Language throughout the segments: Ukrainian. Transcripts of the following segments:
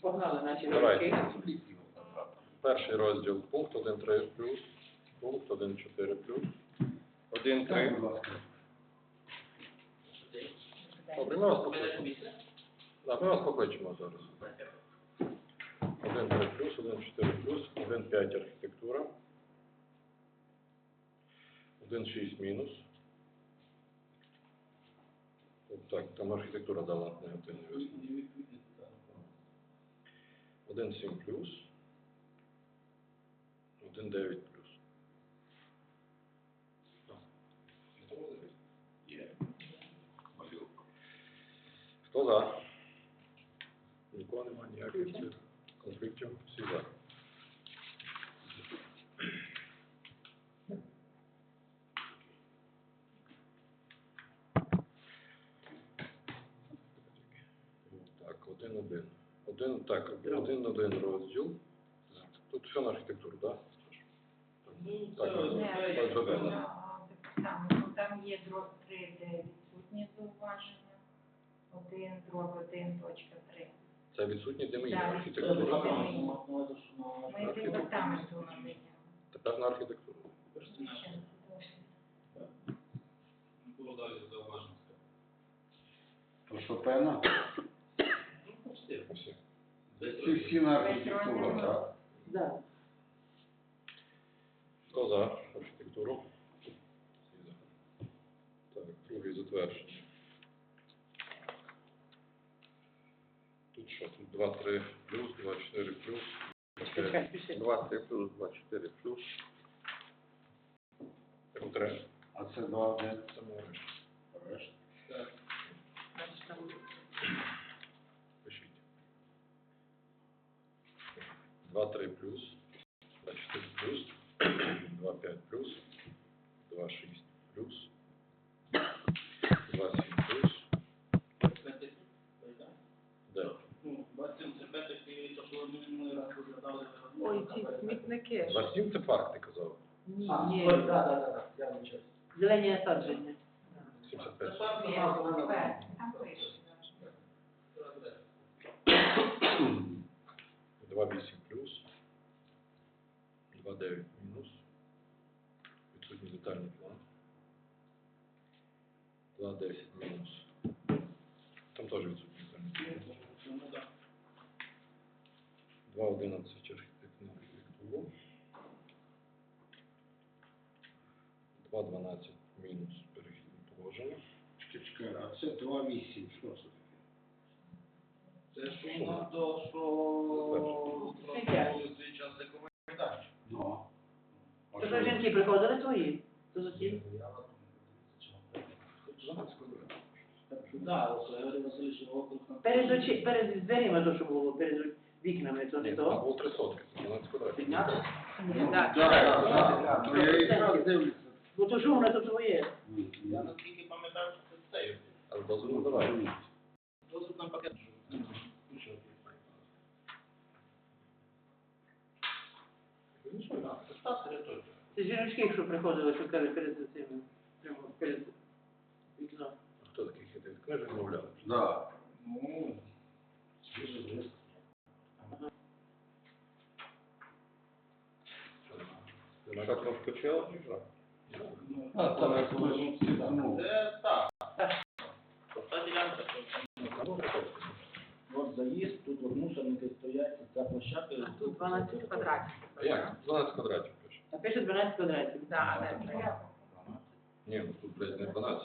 Погнали наші Давайте. ручки. Перший розділ пункт 1.3 плюс, пункт 1.4 плюс. Так, 1.3. будь ласка. Добре, ми вас покличемо. Так, ми вас покличемо зараз. 1.3 плюс, 1.4 плюс, 1.5 архітектура. 1.6 мінус. От Так, там архітектура дала негативний висновок. 1.7 плюс. 1.9 плюс. Хто за? Нікого немає ніяких конфліктів. Всі за. Так, один-один. Один, так, один-один розділ. Тут все на архітектуру, так? Ну, Так, це- так, там, ну, там є дроб 3, де відсутні зауваження. Один, дроб 1, точка 3. Це відсутні, де ми є Так, архітектура. Ми департаменту надаємо. Тепер на архітектуру. Було далі зауваження. То що, певно? Ну, пусти. Всі. Десь Ці всі на архітектуру, так? Да. Хто за архітектуру? Так, другий затвердження. Тут що? 2, 3 плюс, 2, 4 плюс. 2, 3 плюс, 2, 4 плюс. Тут 3. А це два один. Це можеш. Решта там Пишіть. 2, 3 плюс, 2, 4 плюс, 2, 5 плюс, 2, 6 плюс, 2, 7 плюс, де? Ну, 27 це п'ятий, і то, що ми минулий раз розглядали. Ой, ці смітники. 2, 7 це парк, ти казав. Ні, А, ні. ой, да, да, да, я вибачаюсь. Зелені насадження. 75. Це Ні, парк, вона Б, там пише. 2, 8 плюс, 2, 9 мінус, відсутній детальний план, 2, 10 мінус, там теж відсутній детальний план. Ну, да. 2.11 архітектурну архітектуру. 2.12 мінус перехідне положення. Чекай, а це два вісім. Що це таке? Це ж воно то, що Затвердження. проходили свій час такого майданчик. Ну. То що жінки приходили твої? То округ на Перед очі, перед дверима то, що було, перед вікнами, то не Ні, там було 3 сотки, це 12 квадратів. Підняти? Так. То я якраз дивлюся. Бо то що воно то твоє? Я наскільки пам'ятаю, що це цей. Але дозволу давай. Досить нам пакет. Ну, що, да. Це та територія. Це жіночки, що приходили, що каже, перед цим, прямо перед вікном. Хто такий хитрий? Книжок замовляли. Да. Ну, свіжий лист. Ти на як включила? Ну, А, там як ми ну, Це так. Та ділянка, то от заїзд, тут мусорники стоять, Тут 12 квадратів. А як? 12 квадратів пише. Напише 12 квадратів. Да, да, Ні, ну тут, блядь, не 12.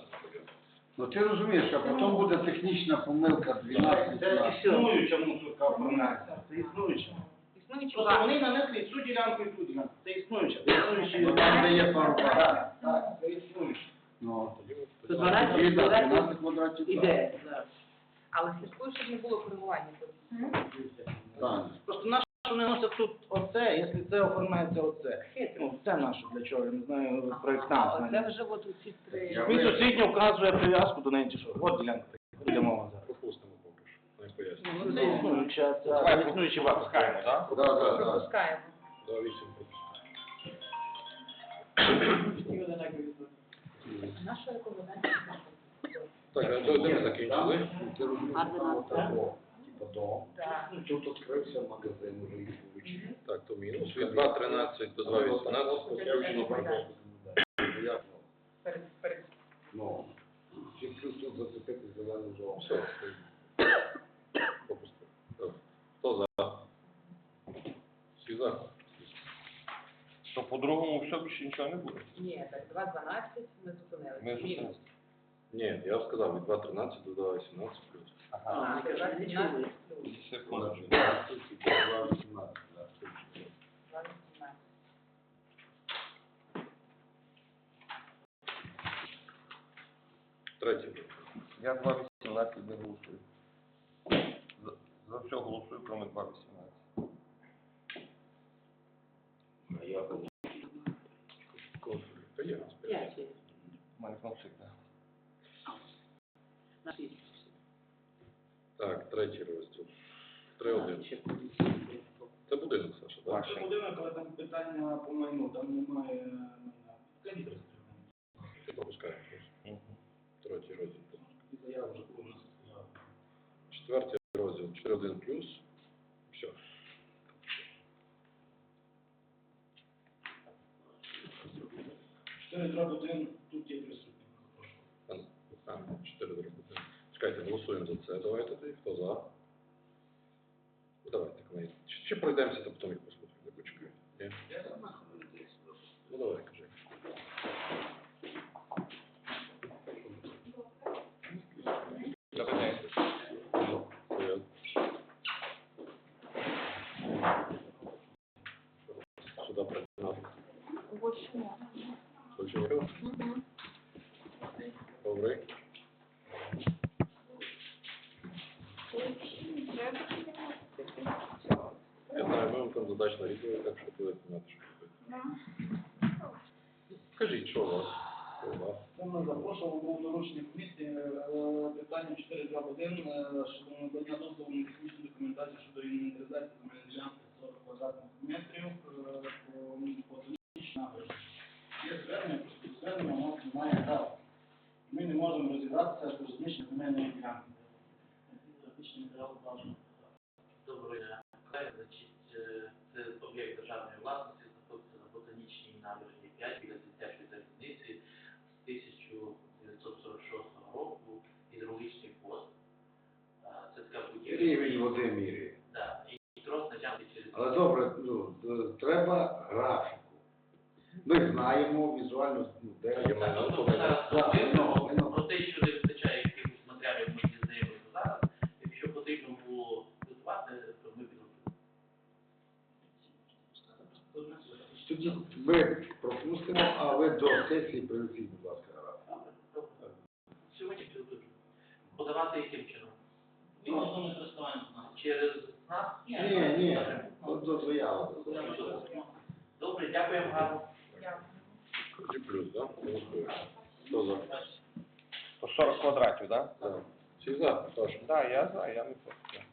Ну ти розумієш, а потім буде технічна помилка 12 Це існуюча мусорка оформляється. Це існуюча. Існуючі власні. вони нанесли цю ділянку і ту ділянку. Це існуюча. Це існуюча. Ну, там, де є пару Так, так, це існуюча. Ну, Тоді 12. 12 і да, квадратів 12 квадратів. так. Але слідкую, щоб не було коригування. Так. Просто наше, не носять тут оце, якщо це оформляється оце. Ну, це наше для чого, я не знаю, проєктант. Це вже от ці три. Він сусідньо вказує прив'язку до неї, чи що. От ділянка така, мова зараз. Пропустимо поки що. Не поясню. Ну, це існуюча, це існуючий вакуум. Да, да, да. Пропускаємо. Два вісім пропустимо. Всі одинакові. Наша рекомендація. Так, а до де ми закінчили? Ти розумієш, там отако, типа дом. Так. Ну, Тут відкрився магазин, уже получив. Так, то мінус. Від 2.13 до 2.18 включено парковку. Ну, як ну? Перед, перед. Ну, чи тут зацепити зелену зону. Все, пропустив. Так. Хто за? Всі за? То по-другому все більше нічого не буде. Ні, так 2.12 ми зупинилися. Ми зупинилися. Ні, я сказав від 2.13 до 2.18 плюс. Ага. А, А, кажу, не 2.17 чули. плюс. Секундочку. 2.18. Третій. Я 2.18 не голосую. За, за все голосую, кроме 2.18. А я. Та є. П'ять. У мене конфлікт. да. На шість. Так, третій розділ. 3.1. Ще поліції. Це будинок, Саша, так? Це будинок, але там питання по майну, там немає майна. Кредит розстріляний. Пропускаємо. Мгм. Третій розділ. І заява вже була у нас. Четвертий розділ. 4.1 плюс. Все. Чотири дроб один, тут є присутні. Чекайте, голосуємо за це. Давайте тоді. Хто за? Ну, давайте, колеги. Чи, пройдемося, то потім їх послухаємо. Не почекаю. Ні? Ну, давай, кажи. Добрий день. Порядок. Сюди прийняти. Сочинів. Добрий. Я знаю, ми вам там задач нарізали, так що будете знати, що робити. Скажіть, що у вас? У вас? Це ми запрошували доручення комісії е, питання 4 дроб 1 щодо надання дозволу на технічну документацію щодо інвентаризації води міряє. Да, і трос натягнутий через Але добре, ну, треба графіку. Ми знаємо візуально, ну, де Є майно, Тобто ми зараз Да, говоримо про те, що не вистачає якихось матеріалів, ми дізнаємося зараз. Якщо потрібно було готувати, то ми підготуємо. тоді ми пропустимо, а ви до сесії принесіть, будь ласка, графік. Сьогодні підготуємо. Подавати яким чином? Відносно користування. Через нас? Ні, ні, от до заяви. Добре, дякуємо гарно. Тоді плюс, так? Хто за? То 40 квадратів, так? Так. Всі за, Саша? Так, я за, я не проти.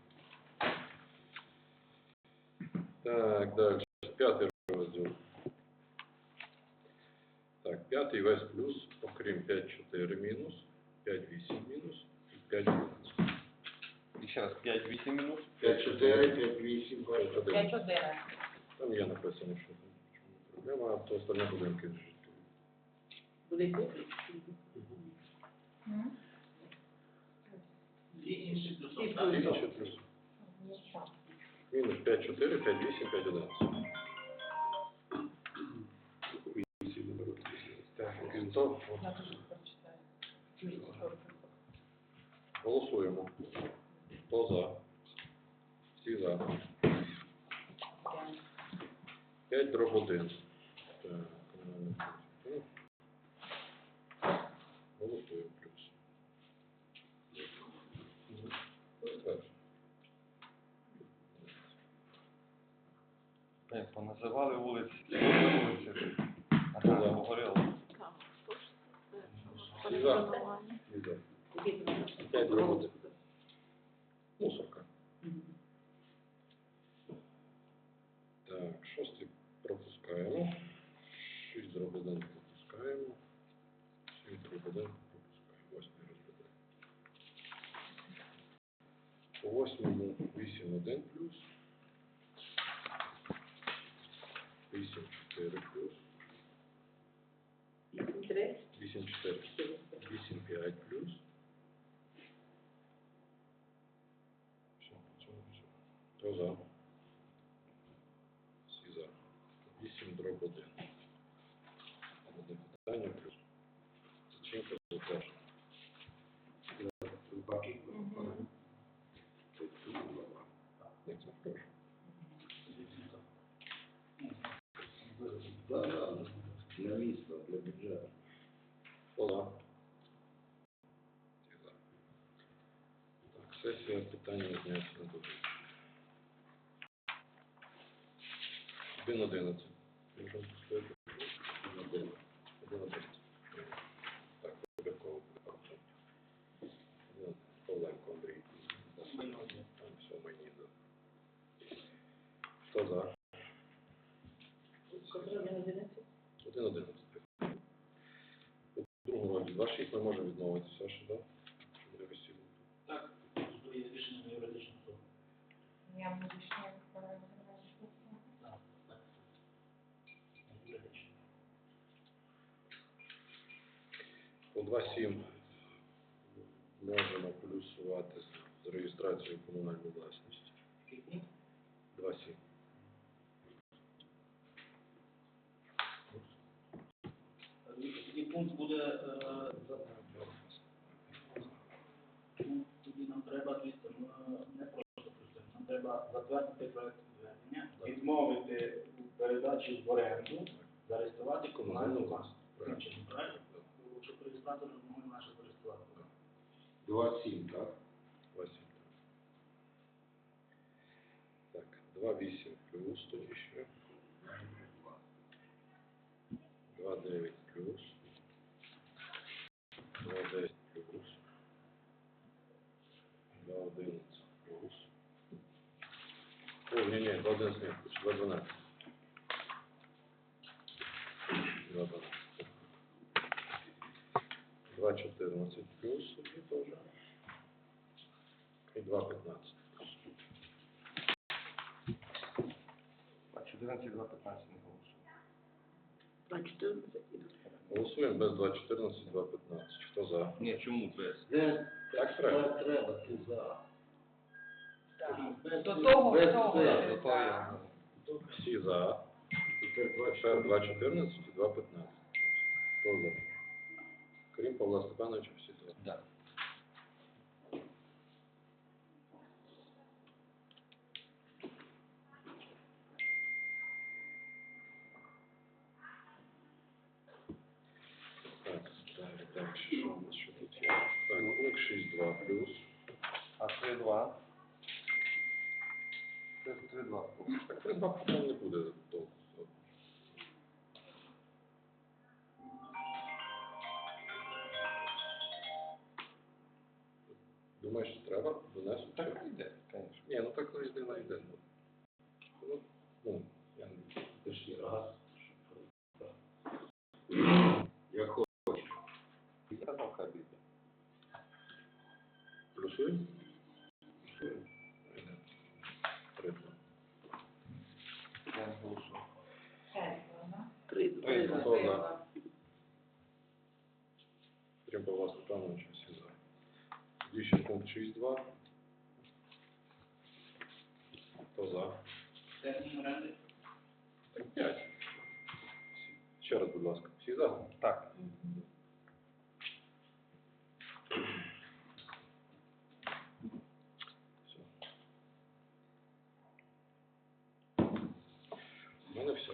Так, далі. П'ятий розділ. Так, п'ятий весь плюс, окрім 5-4 мінус, 5-8 мінус і 5-11. І ще раз 5-8 мінус. 5-4, 5-8, 5-1. 5-1. Там є написано, що там чому проблема, а то остальні будинки житлові. Буде йти? І інші плюсом. І так? І ще. Мінус 5-4, 5-8, 5-11. Так, окрім того, голосуємо. Хто за? Всі за. 5 дроб 1. Так, е, голосуємо плюс. Як поназивали вулиці. Ага, Да. говорили. Всі за. Всі за. 5 дроб 1. Мусорка. Так, шостий пропускаємо. Шість дроб 1 пропускаємо. Сім дроб 1 пропускаємо. Восьмий розглядаємо. По восьмому 8,1 плюс. 8,4 плюс. Вісім три. 8,4. 8,5 плюс. Все, по цьому все. Хто за? Всі за. 8 дроб 1. Одне питання плюс. Зачинка затверджена. Баки. Мгм. Як це прошу? Да, да, для Всі за. Так, сесія питання зняття на дуже. 1.11. Можемо поставити. 1.11. 1.11. Так, Кобяков, Павленко. Ну, Павленко Андрій. Там все мені, да. Хто за? Один одинадцятий. У другому розділі 2.6 ми можемо відмовитися, що. Так, тут є рішення юридичного суду. Я розповідати. Так, так. По 2.7 можемо плюсувати з- реєстрацією комунальної власності. 2.7. Тоді пункт буде, е, ну, тоді нам треба дивіться, ну, не просто просто, нам проект звернення, відмовити у передачі в оренду, зареєструвати комунальну власність. Правильно? Щоб реєстратори змогли наше користувати. 2,7, так? 2.7. Так, 2.8 плюс тоді ще. 2.9 плюс. 2.10 плюс тоді теж. І 2.15 плюс. А 14 і 2, 15 не голосує. Голосуємо без 2.14, 2.15. Хто за? Ні, чому без? Де? Так треба. Так треба, ти за. Без До цього. того, без того, цього, так. До того я. Всі за. Тепер Тепер 2,14. 2.14 і 2.15. Хто за? Крім Павла Степановича, всі за. Да. У нас, що тут є? Пункт 6.2 плюс. А 3-2? Це 3-2. Так, 3.2 потім не буде Хто за? П'ять. Еще раз, пожалуйста. Все за? Так. Все. У ну мене все.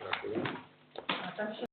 Дякую. А там ще